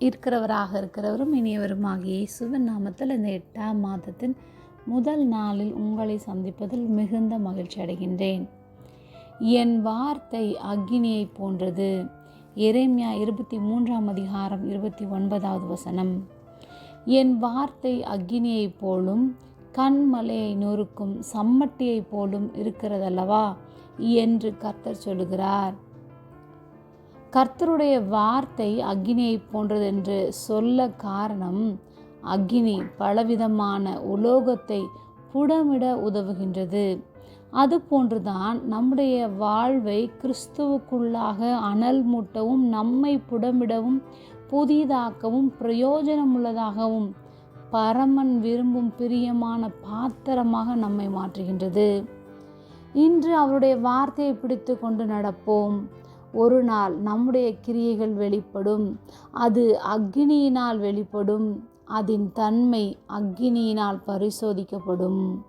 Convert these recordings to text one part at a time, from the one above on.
இருக்கிறவராக இருக்கிறவரும் இனியவருமாகிய இயேசுவின் நாமத்தில் இந்த எட்டாம் மாதத்தின் முதல் நாளில் உங்களை சந்திப்பதில் மிகுந்த மகிழ்ச்சி அடைகின்றேன். என் வார்த்தை அக்னியை போன்றது. எரேமியா இருபத்தி மூன்றாம் அதிகாரம் இருபத்தி ஒன்பதாவது வசனம். என் வார்த்தை அக்னியைப் போலும் கண்மலையை நொறுக்கும் சம்மட்டியைப் போலும் இருக்கிறதல்லவா? என்று கர்த்தர் சொல்லுகிறார். கர்த்தருடைய வார்த்தை அக்னியை போன்றது என்று சொல்ல காரணம் அக்னி பலவிதமான உலோகத்தை புடமிட உதவுகின்றது. அதுபோன்றுதான் நம்முடைய வாழ்வை கிறிஸ்துவுக்குள்ளாக அனல் மூட்டவும் நம்மை புடமிடவும் புதிதாக்கவும் பிரயோஜனமுள்ளதாகவும் பரமன் விரும்பும் பிரியமான பாத்திரமாக நம்மை மாற்றுகின்றது. இன்று அவருடைய வார்த்தையை பிடித்து கொண்டு நடப்போம். ஒரு நாள் நம்முடைய கிரியைகள் வெளிப்படும். அது அக்னியினால் வெளிப்படும். அதன் தன்மை அக்னியினால் பரிசோதிக்கப்படும்.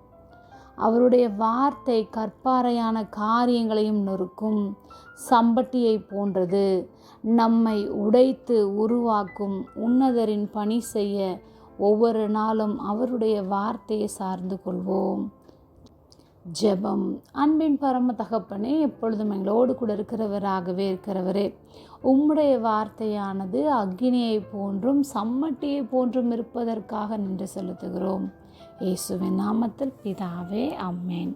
அவருடைய வார்த்தை கற்பாறையான காரியங்களையும் நொறுக்கும். சம்பட்டியை போன்றது. நம்மை உடைத்து உருவாக்கும் உன்னதரின் பணி செய்ய ஒவ்வொரு நாளும் அவருடைய வார்த்தையை சார்ந்து கொள்வோம். ஜெபம் அன்பின் பரம தகப்பனே எப்பொழுதும் எங்களோடு கூட இருக்கிறவராகவே இருக்கிறவரே. உம்முடைய வார்த்தையானது அக்னியை போன்றும் சம்மட்டியை போன்றும் இருப்பதற்காக நின்று செலுத்துகிறோம். இயேசுவின் நாமத்தில் பிதாவே அம்மேன்